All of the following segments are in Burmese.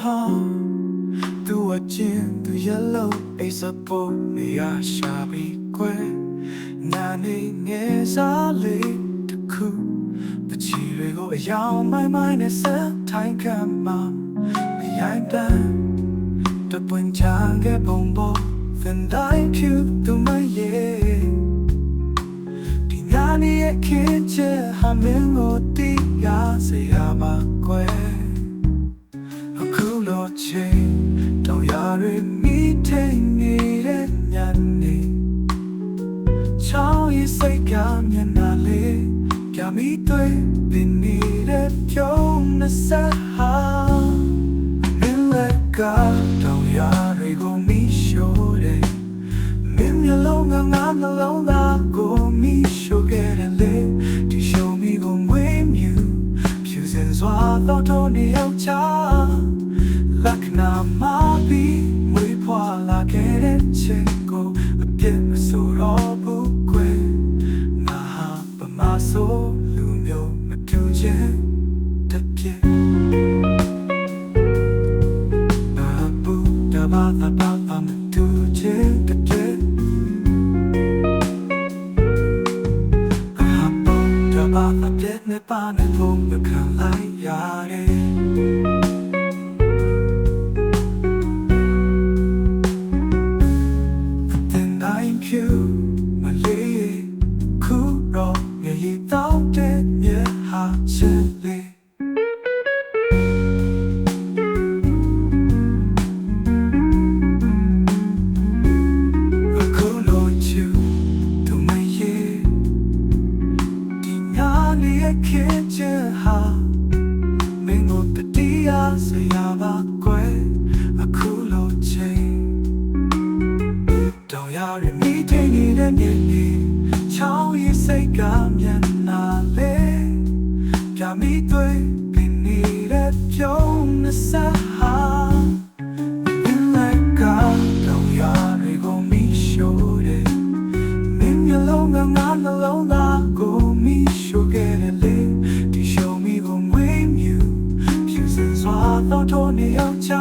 ဟာသူအချင်းသူ yellow ace up ပေါ်နေရရှာပြီးကွယ်နာနေငယ်စားလေးတစ်ခုပချီတွေကိုအယောင်မိုင်းမိုင်းနဲ့ဆက်ထိုင်ခံမှာမရိုင်းပန်းတပွင့်ချန်ကပုံပေါ်ဖန်တိုင်းဖြူသူမရဲ့ဒီနာနေရဲ့ခင်ချေဟာမင်းကိုတီးရစေရပါကွယ်အခုလို ချိန်တောင်ရတွေမိထိန်နေတဲ့ညနေချောင်းရဲ့စိတ်ကမျက်နှာလေးပြမိတွေ့ပင်နေတဲ့ပြုံးနေစားဟာမင်းလ i'm the nakal ဆရာပါကွယ်အခုလိုချိန်တောင်ရရင်မိချိန်နေတဲ့မြေကြီးချောင်းရီစိတ်ကမျက်နှာလေးပြမိတွေ့ပင်နေတဲ့ပြုံးနစဟာဒီလက်ကတောင်ရတွေကိုမိရှိုးတယ်မင်းမျိုးလုံးကငါနှလုံးသားကို စွာတော့ထိုးနေရောက်ချ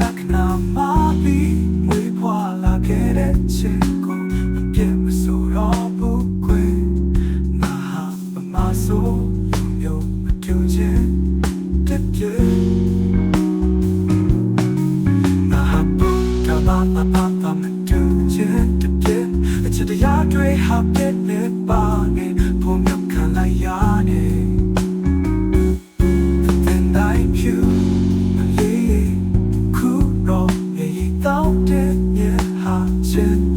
လက္ခဏာမပြီးမွေးဖွာလာခဲ့တဲ့ချစ်ကိုမပြတ်မဆိုတော့ဘူးကွယ်ငါဟာမမဆိုးလူမျိုးမတူချင်းတစ်ပြေငါဟာဘုရားဘာဘာဘာဘာမတူချင်းတစ်ပြေအချစ်တရားတွေဟာပြည့်နေပါနေ